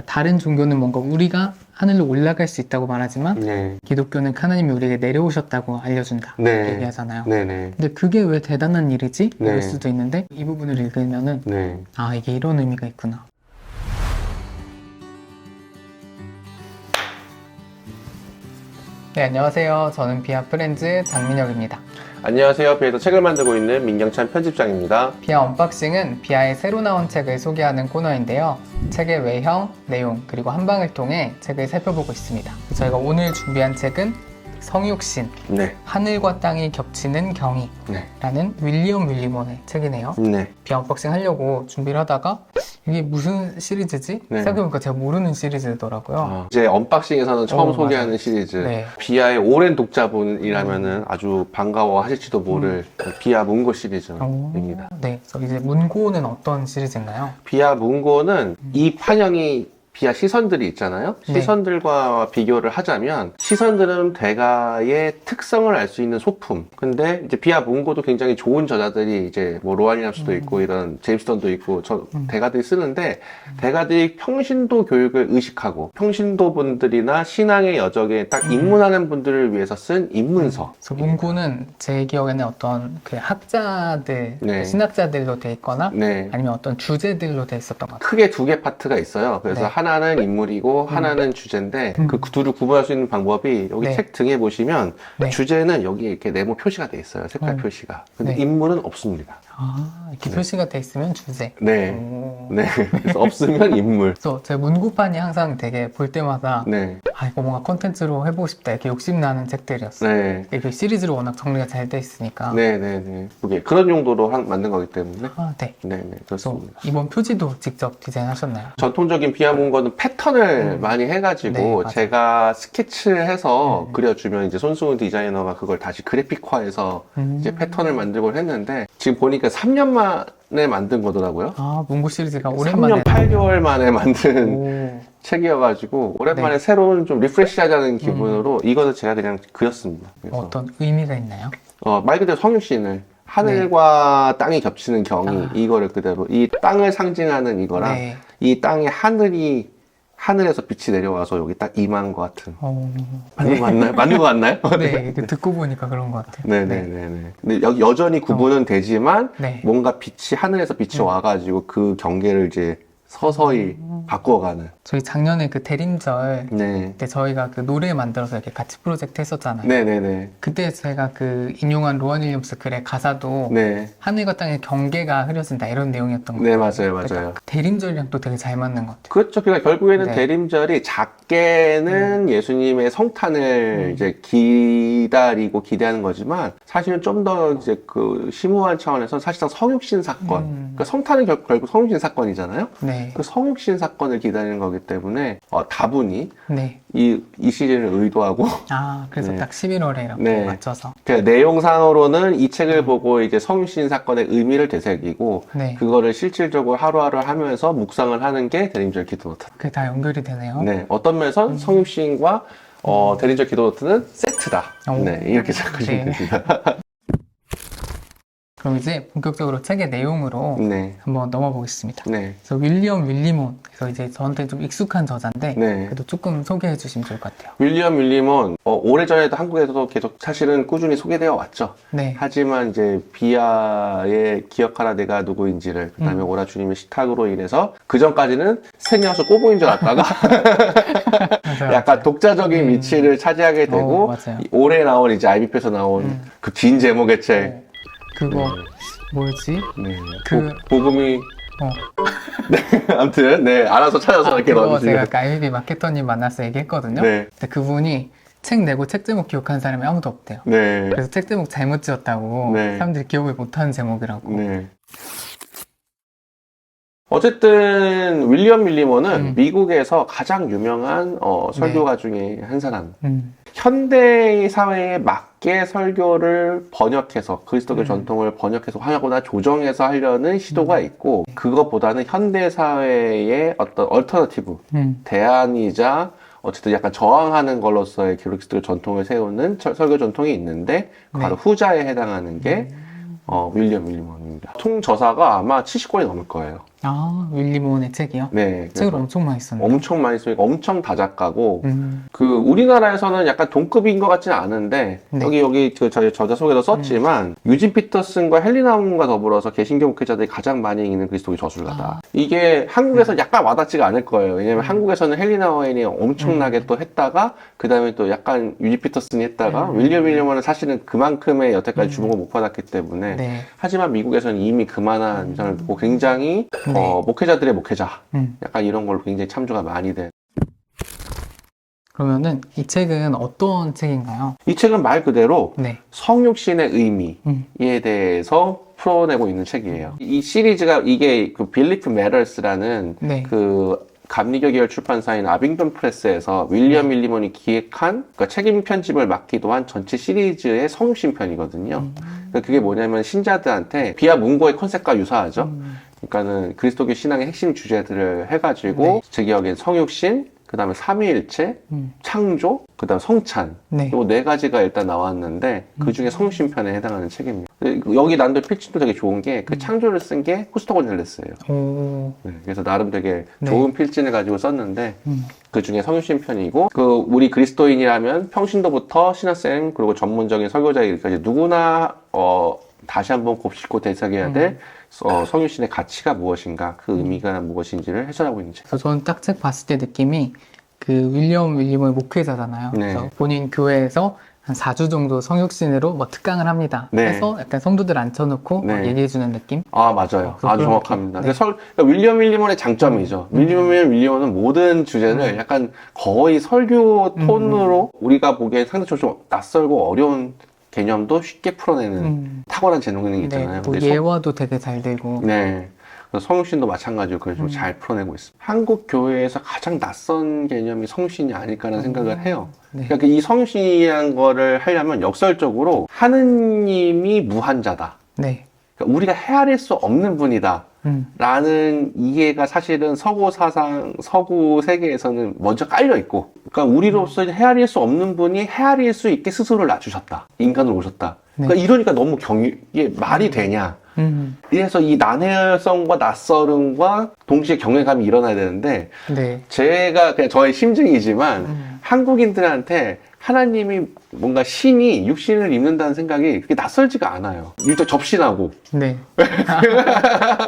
그러니까 다른 종교는 뭔가 우리가 하늘로 올라갈 수 있다고 말하지만 네. 기독교는 하나님이 우리에게 내려오셨다고 알려준다 네. 얘기하잖아요. 네 네. 근데 그게 왜 대단한 일이지? 네. 이럴 수도 있는데 이 부분을 읽으면은 네. 아 이게 이런 의미가 있구나. 네 안녕하세요. 저는 비아 프렌즈 장민혁입니다. 안녕하세요. 비에서 책을 만들고 있는 민경찬 편집장입니다. 비아 언박싱은 비아의 새로 나온 책을 소개하는 코너인데요. 책의 외형, 내용, 그리고 한방을 통해 책을 살펴보고 있습니다. 저희가 오늘 준비한 책은 성육신, 네. 하늘과 땅이 겹치는 경이 네. 라는 윌리엄 윌리몬의 책이네요. 네. 비아 언박싱 하려고 준비를 하다가 이게 무슨 시리즈지? 네. 생각해보니까 제가 모르는 시리즈더라고요. 아, 이제 언박싱에서는 처음 어, 소개하는. 시리즈. 네. 비아의 오랜 독자분이라면 은 아주 반가워하실지도 모를 비아 문고 시리즈입니다. 오, 네. 그래서 이제 문고는 어떤 시리즈인가요? 비아 문고는 이 판형이 비아 시선들이 있잖아요. 네. 시선들과 비교를 하자면 시선들은 대가의 특성을 알 수 있는 소품. 근데 이제 비아 문고도 굉장히 좋은 저자들이 이제 뭐 로알리남스도 음. 있고 이런 제임스턴도 있고 저 음. 대가들이 쓰는데 대가들이 평신도 교육을 의식하고 평신도 분들이나 신앙의 여정에 딱 음. 입문하는 분들을 위해서 쓴 입문서. 그래서 문고는 제 기억에는 어떤 그 학자들, 네. 신학자들로 돼 있거나 네. 아니면 어떤 주제들로 돼 있었던 것 같아요. 크게 두 개 파트가 있어요. 그래서 네. 하나 는 인물이고 하나는 주제인데 음. 그 둘을 구분할 수 있는 방법이 여기 네. 책 등에 보시면 네. 주제는 여기에 이렇게 네모 표시가 돼 있어요. 색깔 음. 표시가. 근데 네. 인물은 없습니다. 아, 이렇게 네. 표시가 돼 있으면 주제. 네. 오. 네. 그래서 없으면 인물. 그래서 제 문고판이 항상 되게 볼 때마다 네. 아 이거 뭔가 컨텐츠로 해보고 싶다 이렇게 욕심 나는 책들이었어요. 네. 이게 시리즈로 워낙 정리가 잘 돼 있으니까. 네, 네, 네. 그게 그런 용도로 한- 만든 거기 때문에. 아, 네. 네, 네. 그렇습니다. 이번 표지도 직접 디자인하셨나요? 전통적인 비아문고는 패턴을 음. 많이 네, 해가지고 맞아요. 제가 스케치를 해서 음. 그려주면 이제 손수훈 디자이너가 그걸 다시 그래픽화해서 음. 이제 패턴을 만들곤 했는데 지금 보니까 3년 만에 만든 거더라고요. 아 문고 시리즈가 오랜만에 3년 8개월 만에 만든 오. 책이어가지고 오랜만에 네. 새로운 좀 리프레시하자는 기분으로 이거는 제가 그냥 그렸습니다. 그래서 어떤 의미가 있나요? 어, 말 그대로 성육신을 하늘과 땅이 겹치는 경이 네. 아. 이거를 그대로 이 땅을 상징하는 이거랑 네. 이 땅에 하늘이 하늘에서 빛이 내려와서 여기 딱 임한 것 같은 어... 맞는 거 맞나요? 맞는 거 같나요? 네, 이렇게 듣고 보니까 그런 것 같아요. 네네네 네. 근데 여, 여전히 구분은 되지만 네. 뭔가 빛이 하늘에서 빛이 음. 와가지고 그 경계를 이제 서서히 음. 바꿔가는. 저희 작년에 그 대림절 네. 때 저희가 그 노래 만들어서 이렇게 같이 프로젝트 했었잖아요. 네네네. 그때 제가 그 인용한 로안 윌리엄스 글의 가사도 네. 하늘과 땅의 경계가 흐려진다 이런 내용이었던 것 네, 같아요. 맞아요, 맞아요. 그러니까 대림절이랑 또 되게 잘 맞는 것 같아요. 그렇죠. 그러니까 결국에는 네. 대림절이 작게는 예수님의 성탄을 음. 이제 기다리고 기대하는 거지만 사실은 좀 더 이제 그 심오한 차원에서 사실상 성육신 사건. 음. 그러니까 성탄은 결, 결국 성육신 사건이잖아요. 네, 그 성육신 사건을 기다리는 거기 때문에 어, 다분히 네. 이, 이 시즌을 의도하고 아, 그래서 네. 딱 11월에 이렇게 네. 맞춰서. 그 내용상으로는 이 음. 책을 보고 이제 성육신 사건의 의미를 되새기고 네, 그거를 실질적으로 하루하루 하면서 묵상을 하는 게 대림절 기도노트. 그게 다 연결이 되네요. 네, 어떤 면에서 성육신과 어, 대림절 기도노트는 세트다. 오. 네, 이렇게 생각하시면 네. 됩니다. 그럼 이제 본격적으로 책의 내용으로 네, 한번 넘어 보겠습니다. 네, 그래서 윌리엄 윌리몬, 그래서 이제 저한테 좀 익숙한 저자인데 네. 그래도 조금 소개해 주시면 좋을 것 같아요. 윌리엄 윌리몬 어, 오래전에도 한국에서도 계속 사실은 꾸준히 소개되어 왔죠. 네, 하지만 이제 비아의 기억하라 내가 누구인지를 그다음에 음. 오라 주님의 식탁으로 인해서 그 전까지는 세미하수 꼬부인 줄 알았다가 맞아요. 약간 독자적인 음. 위치를 차지하게 되고 어, 맞아요. 이 올해 나온 이제 IBP에서 나온 음. 그긴 제목의 책. 어, 그거 뭐였지? 네. 그- 보, 복음이 어, 아무튼 네 알아서 찾아서 아, 이렇게 그거 제가 그 IBB 마케터님 만나서 얘기했거든요. 네. 근데 그분이 책 내고 책 제목 기억하는 사람이 아무도 없대요. 네. 그래서 책 제목 잘못 지었다고 네. 사람들이 기억을 못하는 제목이라고. 네. 어쨌든 윌리엄 밀리먼은 음. 미국에서 가장 유명한 어, 설교가 중에 한 사람. 음, 현대 사회에 맞게 설교를 번역해서 그리스도교 음. 전통을 번역해서 하거나 조정해서 하려는 시도가 있고 그것보다는 현대 사회의 어떤 얼터너티브 음, 대안이자 어쨌든 약간 저항하는 걸로서의 그리스도 전통을 세우는 철- 설교 전통이 있는데 바로 네. 후자에 해당하는 게 어, 윌리엄 윌리먼입니다. 총 저사가 아마 70권이 넘을 거예요. 아, 윌리몬의 책이요? 네. 책을 그래서 엄청 많이 썼네요. 엄청 많이 쓰니까 엄청 다작가고 음, 그 우리나라에서는 약간 동급인 것 같지는 않은데 네. 여기 여기 그 저희 저자 소개도 썼지만 유진 피터슨과 헬리나움과 더불어서 개신교 목회자들이 가장 많이 읽는 그리스도의 저술가다. 아. 이게 한국에서 약간 와닿지가 않을 거예요. 왜냐면 한국에서는 헬리나워인이 엄청나게 또 했다가 그 다음에 또 약간 유진 피터슨이 했다가 음. 윌리엄 윌리엄은 사실은 그만큼의 여태까지 주목을 못 받았기 때문에 네. 하지만 미국에서는 이미 그만한 인상을 듣고 굉장히 네. 어, 목회자들의 목회자 음. 약간 이런 걸로 굉장히 참조가 많이 된. 그러면은 이 책은 어떤 책인가요? 이 책은 말 그대로 네. 성육신의 의미에 음. 대해서 풀어내고 있는 책이에요. 이 시리즈가 이게 그 빌리프 메럴스라는 네. 그 감리교 계열 출판사인 아빙턴 프레스에서 윌리엄 밀리몬이 기획한 그러니까 책임 편집을 맡기도 한 전체 시리즈의 성육신 편이거든요. 음. 그러니까 그게 뭐냐면 신자들한테 비아 문고의 컨셉과 유사하죠. 음. 그러니까는 그리스도교 신앙의 핵심 주제들을 해가지고 네. 제 기억엔 성육신, 그 다음에 삼위일체, 음. 창조, 그 다음 성찬 네. 요네 가지가 일단 나왔는데 그 중에 성육신편에 해당하는 책입니다. 여기 난도 필진도 되게 좋은 게 그 창조를 쓴 게 후스터 곤잘레스예요. 오. 네, 그래서 나름 되게 네. 좋은 필진을 가지고 썼는데 음. 그 중에 성육신편이고 그 우리 그리스도인이라면 평신도부터 신학생 그리고 전문적인 설교자에게까지 누구나 어 다시 한번 곱씹고 되새겨야 될 어, 성육신의 가치가 무엇인가 그 의미가 무엇인지를 해설하고 있는 책. 그래서 저는 딱 책 봤을 때 느낌이 그 윌리엄 윌리엄의 목회자잖아요. 네. 그래서 본인 교회에서 한 4주 정도 성육신으로 뭐 특강을 합니다. 네. 그래서 약간 성도들 앉혀놓고 네. 막 얘기해주는 느낌? 아 맞아요. 어, 아주. 정확합니다. 네. 근데 설- 그러니까 윌리엄 윌리엄의 장점이죠. 음. 윌리엄 윌리엄은 모든 주제를 약간 거의 설교 음. 톤으로 우리가 보기에 상대적으로 좀 낯설고 어려운 개념도 쉽게 풀어내는 음. 탁월한 재능이 네. 있잖아요. 뭐 근데 성- 예화도 되게 잘 되고. 네. 성신도 마찬가지로 그걸 좀 음. 잘 풀어내고 있습니다. 한국 교회에서 가장 낯선 개념이 성신이 아닐까라는 생각을 해요. 네. 그러니까 이 성신이라는 거를 하려면 역설적으로 하느님이 무한자다. 네. 그러니까 우리가 헤아릴 수 없는 분이다. 음. 라는 이해가 사실은 서구 사상, 서구 세계에서는 먼저 깔려 있고, 그러니까 우리로서 헤아릴 수 없는 분이 헤아릴 수 있게 스스로를 낮추셨다. 인간으로 오셨다. 그러니까 네. 이러니까 너무 경이, 이게 말이 되냐. 음. 이래서 이 난해성과 낯설음과 동시에 경외감이 일어나야 되는데, 네. 제가 그냥 저의 심증이지만, 음. 한국인들한테 하나님이 뭔가 신이 육신을 입는다는 생각이 그렇게 낯설지가 않아요. 일단 접신하고, 네.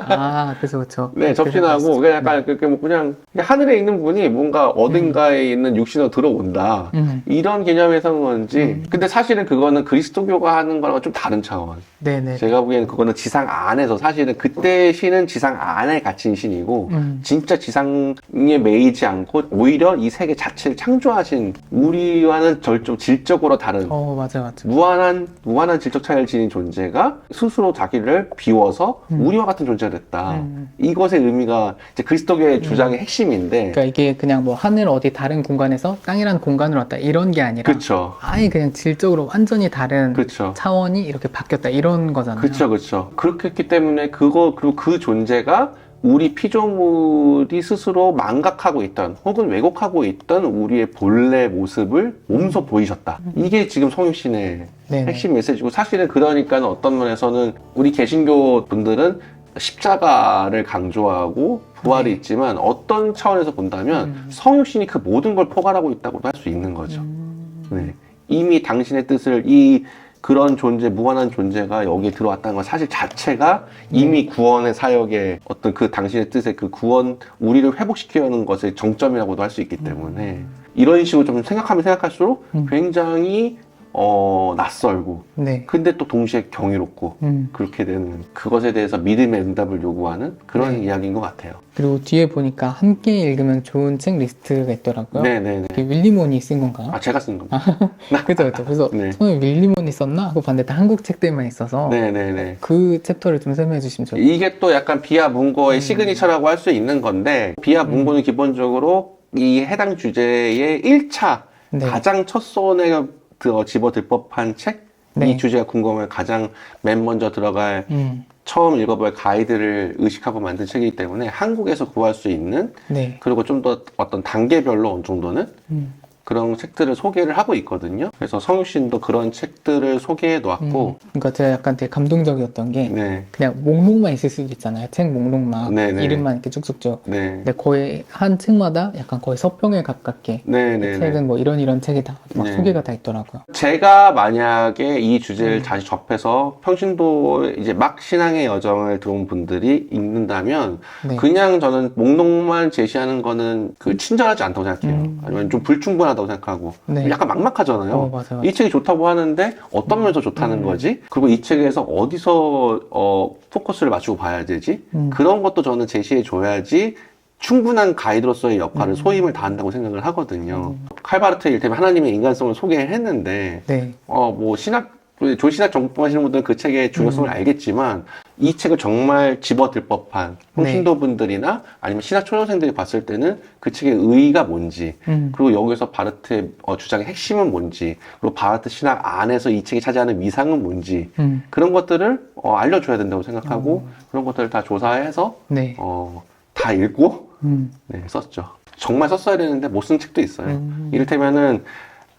아, 그래서 그렇죠. 네, 접신하고, 그냥 약간, 그렇게 뭐 그냥, 하늘에 있는 분이 뭔가 어딘가에 있는 육신으로 들어온다. 음. 이런 개념에서는 건지. 음. 근데 사실은 그거는 그리스도교가 하는 거랑 좀 다른 차원. 네네. 제가 보기에는 그거는 지상 안에서 사실은 그때 신은 지상 안에 갇힌 신이고, 음. 진짜 지상에 매이지 않고, 오히려 이 세계 자체를 창조하신 우리와는 절 좀 질적으로 다른 어, 맞아요, 맞아요. 무한한 무한한 질적 차이를 지닌 존재가 스스로 자기를 비워서 음. 우리와 같은 존재가 됐다. 음. 이것의 의미가 이제 그리스도교의 주장의 핵심인데, 그러니까 이게 그냥 뭐 하늘 어디 다른 공간에서 땅이라는 공간으로 왔다 이런 게 아니라 그렇죠, 아예 그냥 질적으로 완전히 다른 그렇죠, 차원이 이렇게 바뀌었다 이런 거잖아요. 그렇죠, 그렇죠. 그렇게 했기 때문에 그거 그리고 그 존재가 우리 피조물이 스스로 망각하고 있던 혹은 왜곡하고 있던 우리의 본래 모습을 몸소 보이셨다. 이게 지금 성육신의 네네. 핵심 메시지고 사실은 그러니까는 어떤 면에서는 우리 개신교 분들은 십자가를 강조하고 부활이 네. 있지만 어떤 차원에서 본다면 음. 성육신이 그 모든 걸 포괄하고 있다고도 할 수 있는 거죠. 음. 네. 이미 당신의 뜻을 이 그런 존재, 무한한 존재가 여기에 들어왔다는 건 사실 자체가 이미 구원의 사역의 어떤 그 당신의 뜻의 그 구원, 우리를 회복시키려는 것의 정점이라고도 할 수 있기 때문에 이런 식으로 좀 생각하면 생각할수록 음. 굉장히 어, 낯설고 네. 근데 또 동시에 경이롭고 음. 그렇게 되는 그것에 대해서 믿음의 응답을 요구하는 그런 네. 이야기인 것 같아요. 그리고 뒤에 보니까 함께 읽으면 좋은 책 리스트가 있더라고요. 네네네. 이게 윌리몬이 쓴 건가요? 아 제가 쓴 겁니다. 그죠, 그죠. 그래서 네. 처음에 윌리몬이 썼나 하고 봤는데 다 한국 책들만 있어서 네네네. 그 챕터를 좀 설명해 주시면 좋을 것 이게 또 약간 비하 문고의 음. 시그니처라고 할 수 있는 건데 비하 문고는 기본적으로 이 해당 주제의 1차 네. 가장 첫 손에 들- 집어들 법한 책. 네. 이 주제가 궁금하면 가장 맨 먼저 들어갈 음. 처음 읽어볼 가이드를 의식하고 만든 책이기 때문에 한국에서 구할 수 있는 네. 그리고 좀 더 어떤 단계별로 어느 정도는 음. 그런 책들을 소개를 하고 있거든요. 그래서 성유신도 그런 책들을 소개해 놓았고, 음, 그러니까 제가 약간 되게 감동적이었던 게 네, 그냥 목록만 있을 수도 있잖아요. 책 목록만 네네. 이름만 이렇게 쭉쭉쭉. 네, 근데 거의 한 책마다 약간 거의 서평에 가깝게 네, 이 네. 네. 책은 뭐 이런 이런 책이다 막 네. 소개가 다 있더라고요. 제가 만약에 이 주제를 음. 다시 접해서 평신도 이제 막 신앙의 여정을 들어온 분들이 읽는다면 네. 그냥 저는 목록만 제시하는 거는 그 친절하지 않다고 생각해요. 음. 아니면 좀 불충분 하다고 생각하고 네. 약간 막막하잖아요. 어, 맞아요. 이 책이 좋다고 하는데 어떤 면에서 좋다는 음. 거지? 그리고 이 책에서 어디서 어, 포커스를 맞추고 봐야 되지? 음. 그런 것도 저는 제시해 줘야지 충분한 가이드로서의 역할을 음. 소임을 다한다고 생각을 하거든요. 칼바르트 일테면 하나님의 인간성을 소개했는데 네. 어뭐 신학 조신학 전공하시는 분들은 그 책의 중요성을 음. 알겠지만 이 책을 정말 집어들 법한 네. 홍신도 분들이나 아니면 신학 초년생들이 봤을 때는 그 책의 의의가 뭔지 음. 그리고 여기서 바르트의 어, 주장의 핵심은 뭔지 그리고 바르트 신학 안에서 이 책이 차지하는 위상은 뭔지 음. 그런 것들을 어, 알려줘야 된다고 생각하고 그런 것들을 다 조사해서 네. 어, 다 읽고 음. 네, 썼죠. 정말 썼어야 되는데 못 쓴 책도 있어요. 음. 이를테면은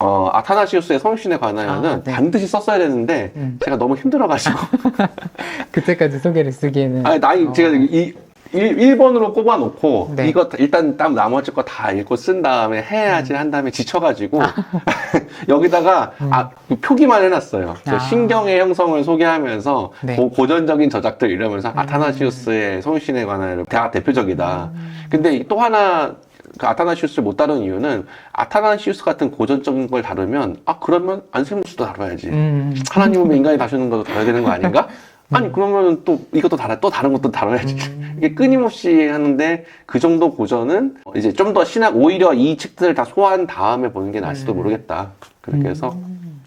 어, 아타나시우스의 성신에 관하여는 아, 네. 반드시 썼어야 되는데 음. 제가 너무 힘들어가지고 그때까지 소개를 쓰기에는 아니 나이 어. 제가 이 1, 번으로 꼽아놓고 네. 이거 일단 땀 나머지 거 다 읽고 쓴 다음에 해야지 한 다음에 지쳐가지고 여기다가 아, 그 표기만 해놨어요. 저 음. 아. 신경의 형성을 소개하면서 네. 고, 고전적인 저작들 이러면서 아타나시우스의 성신에 관하여 대학 대표적이다. 음. 근데 또 하나 그 아타나시우스를 못 다룬 이유는 아타나시우스 같은 고전적인 걸 다루면 아 그러면 안셀무스도 다뤄야지. 음. 하나님은 인간이 다루는 것도 다뤄야 되는 거 아닌가? 아니 그러면 또 이것도 다뤄 또 다른 것도 다뤄야지. 음. 이게 끊임없이 하는데 그 정도 고전은 이제 좀 더 신학 오히려 이 책들을 다 소화한 다음에 보는 게 나을지도 음. 모르겠다. 그렇게 해서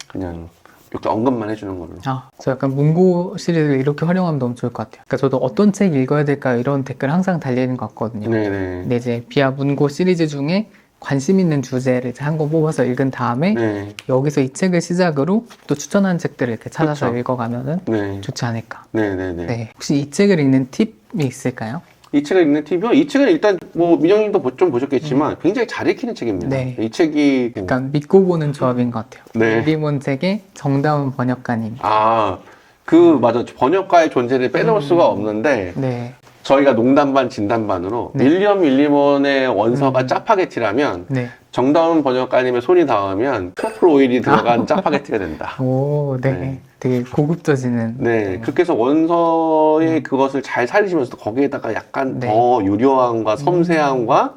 그냥 이렇게 언급만 해주는 걸로. 아, 저 약간 문고 시리즈를 이렇게 활용하면 너무 좋을 것 같아요. 그러니까 저도 어떤 책 읽어야 될까 이런 댓글 항상 달리는 것 같거든요. 네네. 근데 이제 비아 문고 시리즈 중에 관심 있는 주제를 한 권 뽑아서 읽은 다음에 네. 여기서 이 책을 시작으로 또 추천한 책들을 이렇게 찾아서 그쵸. 읽어가면은 네. 좋지 않을까. 네네네. 네. 혹시 이 책을 읽는 팁이 있을까요? 이 책을 읽는 팁이요? 이 책은 일단 뭐 민영님도 보- 좀 보셨겠지만 굉장히 잘 읽히는 책입니다. 음. 네. 이 책이 약간 믿고 보는 조합인 것 같아요. 네. 리몬 책의 정다운 번역가님. 아, 그, 맞아. 번역가의 존재를 빼놓을 음. 수가 없는데, 네. 저희가 농담 반, 진담 반으로, 네. 윌리엄 윌리먼의 원서가 음. 짜파게티라면, 네. 정다운 번역가님의 손이 닿으면, 트러플 오일이 들어간 짜파게티가 된다. 오, 네. 네. 되게 고급져지는. 네. 그렇게 해서 원서의 그것을 잘 살리시면서 도 거기에다가 약간 음. 네. 더 유려함과 섬세함과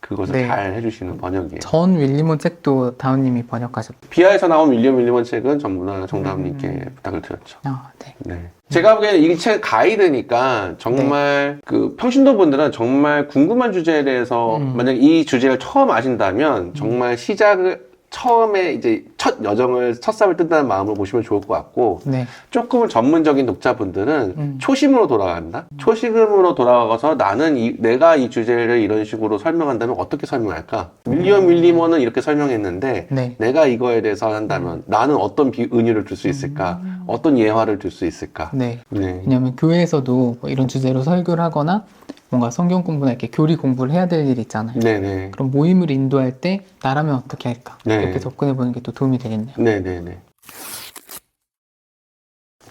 그것을 네. 잘 해주시는 번역이에요. 전 윌리몬 책도 다운님이 번역하셨죠. 비하에서 나온 윌리엄 윌리먼 책은 전부 다 정다운님께 음. 부탁을 드렸죠. 아, 네. 네. 제가 보기에는 이 책 가이드니까 정말 그 평신도 분들은 정말 궁금한 주제에 대해서 음. 만약 이 주제를 처음 아신다면 정말 시작을 처음에 이제 첫 여정을 첫 삽을 뜬다는 마음으로 보시면 좋을 것 같고 네. 조금은 전문적인 독자분들은 음. 초심으로 돌아간다. 초심으로 돌아가서 나는 이, 내가 이 주제를 이런 식으로 설명한다면 어떻게 설명할까? 윌리엄 윌리먼은 이렇게 설명했는데 네. 내가 이거에 대해서 한다면 나는 어떤 비, 은유를 줄 수 있을까? 어떤 예화를 줄 수 있을까? 네. 네. 왜냐하면 교회에서도 뭐 이런 주제로 설교를 하거나 뭔가 성경 공부나 이렇게 교리 공부를 해야 될 일이 있잖아요. 네네. 그럼 모임을 인도할 때 나라면 어떻게 할까? 네. 이렇게 접근해 보는 게 또 도움이 되겠네요. 네네네.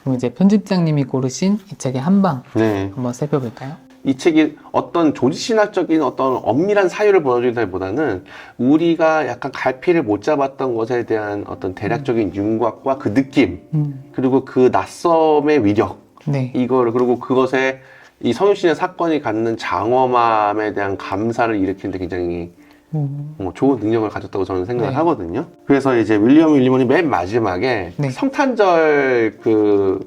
그럼 이제 편집장님이 고르신 이 책의 한방 네. 한번 살펴볼까요? 이 책이 어떤 조지신학적인 어떤 엄밀한 사유를 보여주기보다는 우리가 약간 갈피를 못 잡았던 것에 대한 어떤 대략적인 윤곽과 그 느낌, 음. 그리고 그 낯섦의 위력, 네. 이거를, 그리고 그것에 이 성유신의 사건이 갖는 장엄함에 대한 감사를 일으키는데 굉장히 음. 뭐 좋은 능력을 가졌다고 저는 생각을 네. 하거든요. 그래서 이제 윌리엄 윌리먼이 맨 마지막에 네. 성탄절 그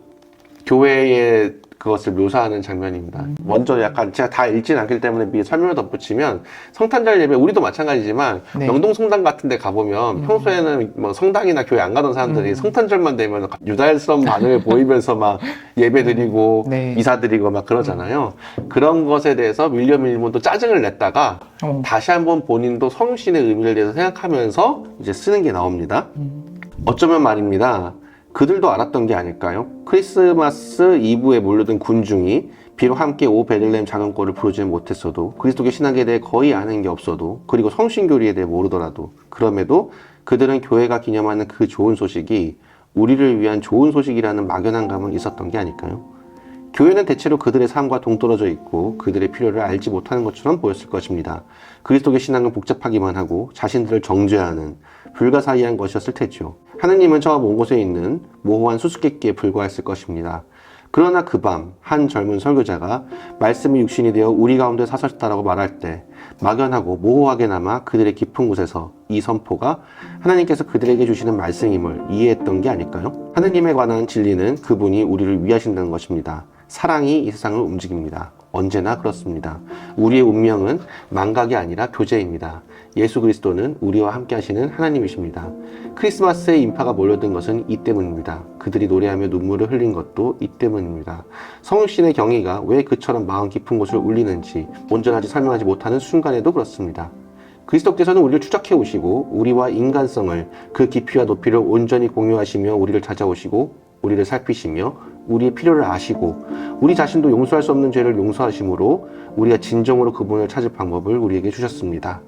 교회의 그것을 묘사하는 장면입니다. 음. 먼저 약간 제가 다 읽진 않기 때문에 미리 설명을 덧붙이면 성탄절 예배 우리도 마찬가지지만 네. 명동 성당 같은 데 가보면 음. 평소에는 뭐 성당이나 교회 안 가던 사람들이 음. 성탄절만 되면 유다일스러운 반응을 보이면서 막 예배 드리고 네. 이사 드리고 막 그러잖아요. 그런 것에 대해서 윌리엄 윌리먼도 짜증을 냈다가 어. 다시 한번 본인도 성신의 의미를 대해서 생각하면서 이제 쓰는 게 나옵니다. 음. 어쩌면 말입니다. 그들도 알았던 게 아닐까요? 크리스마스 이브에 몰려든 군중이 비록 함께 오 베들레헴 작은 꼴을 부르지 못했어도 그리스도교 신학에 대해 거의 아는 게 없어도 그리고 성신교리에 대해 모르더라도 그럼에도 그들은 교회가 기념하는 그 좋은 소식이 우리를 위한 좋은 소식이라는 막연한 감은 있었던 게 아닐까요? 교회는 대체로 그들의 삶과 동떨어져 있고 그들의 필요를 알지 못하는 것처럼 보였을 것입니다. 그리스도의 신앙은 복잡하기만 하고 자신들을 정죄하는 불가사의한 것이었을 테죠. 하느님은 저 먼 곳에 있는 모호한 수수께끼에 불과했을 것입니다. 그러나 그 밤 한 젊은 설교자가 말씀이 육신이 되어 우리 가운데 사셨다라고 말할 때 막연하고 모호하게나마 그들의 깊은 곳에서 이 선포가 하나님께서 그들에게 주시는 말씀임을 이해했던 게 아닐까요? 하느님에 관한 진리는 그분이 우리를 위하신다는 것입니다. 사랑이 이 세상을 움직입니다. 언제나 그렇습니다. 우리의 운명은 망각이 아니라 교제입니다. 예수 그리스도는 우리와 함께 하시는 하나님이십니다. 크리스마스에 인파가 몰려든 것은 이 때문입니다. 그들이 노래하며 눈물을 흘린 것도 이 때문입니다. 성신의 경의가 왜 그처럼 마음 깊은 곳을 울리는지 온전하지 설명하지 못하는 순간에도 그렇습니다. 그리스도께서는 우리를 추적해 오시고 우리와 인간성을 그 깊이와 높이를 온전히 공유하시며 우리를 찾아오시고 우리를 살피시며 우리의 필요를 아시고 우리 자신도 용서할 수 없는 죄를 용서하심으로 우리가 진정으로 그분을 찾을 방법을 우리에게 주셨습니다.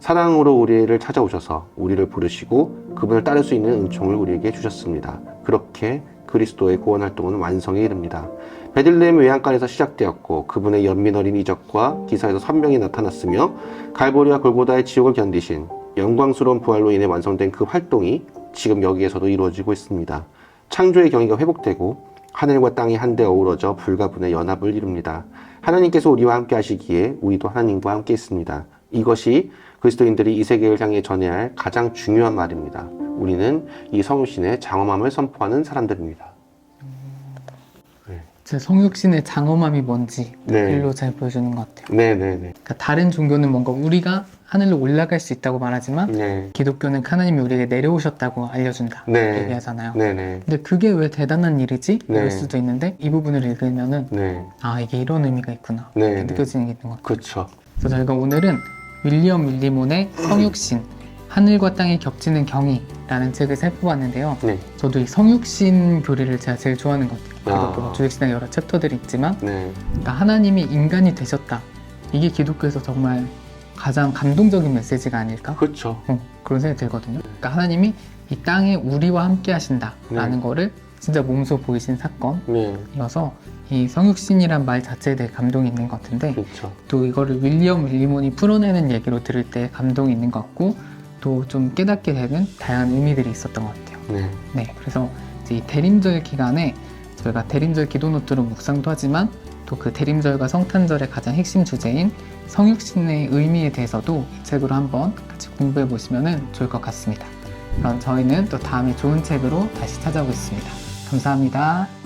사랑으로 우리를 찾아오셔서 우리를 부르시고 그분을 따를 수 있는 은총을 우리에게 주셨습니다. 그렇게 그리스도의 구원 활동은 완성에 이릅니다. 베들레헴 외양간에서 시작되었고 그분의 연민 어린 이적과 기사에서 선명히 나타났으며 갈보리와 골고다의 지옥을 견디신 영광스러운 부활로 인해 완성된 그 활동이 지금 여기에서도 이루어지고 있습니다. 창조의 경의가 회복되고 하늘과 땅이 한데 어우러져 불가분의 연합을 이룹니다. 하나님께서 우리와 함께 하시기에 우리도 하나님과 함께 있습니다. 이것이 그리스도인들이 이 세계를 향해 전해야 할 가장 중요한 말입니다. 우리는 이 성육신의 장엄함을 선포하는 사람들입니다. 제 성육신의 장엄함이 뭔지 네. 글로 잘 보여주는 것 같아요. 네네네. 그러니까 다른 종교는 뭔가 우리가 하늘로 올라갈 수 있다고 말하지만 네. 기독교는 하나님이 우리에게 내려오셨다고 알려준다 네. 얘기하잖아요. 네네. 근데 그게 왜 대단한 일이지? 네. 이럴 수도 있는데 이 부분을 읽으면은 네. 아 이게 이런 의미가 있구나 네, 이렇게 네. 느껴지는 게 있는 것 같아요. 그렇죠. 그래서 저희가 오늘은 윌리엄 윌리몬의 성육신 하늘과 땅이 겹치는 경이라는 책을 살펴봤는데요. 네. 저도 이 성육신 교리를 제가 제일 좋아하는 것 같아요. 아. 주일신앙 여러 챕터들이 있지만 네. 그러니까 하나님이 인간이 되셨다. 이게 기독교에서 정말 가장 감동적인 메시지가 아닐까? 그렇죠. 어, 그런 생각이 들거든요. 그러니까 하나님이 이 땅에 우리와 함께 하신다라는 네. 거를 진짜 몸소 보이신 네. 사건이어서 이 성육신이란 말 자체에 대해 감동이 있는 것 같은데 그렇죠. 또 이거를 윌리엄 윌리몬이 풀어내는 얘기로 들을 때 감동이 있는 것 같고 또 좀 깨닫게 되는 다양한 의미들이 있었던 것 같아요. 네. 네, 그래서 이 대림절 기간에 저희가 대림절 기도 노트로 묵상도 하지만 또 그 대림절과 성탄절의 가장 핵심 주제인 성육신의 의미에 대해서도 이 책으로 한번 같이 공부해 보시면 좋을 것 같습니다. 그럼 저희는 또 다음에 좋은 책으로 다시 찾아오겠습니다. 감사합니다.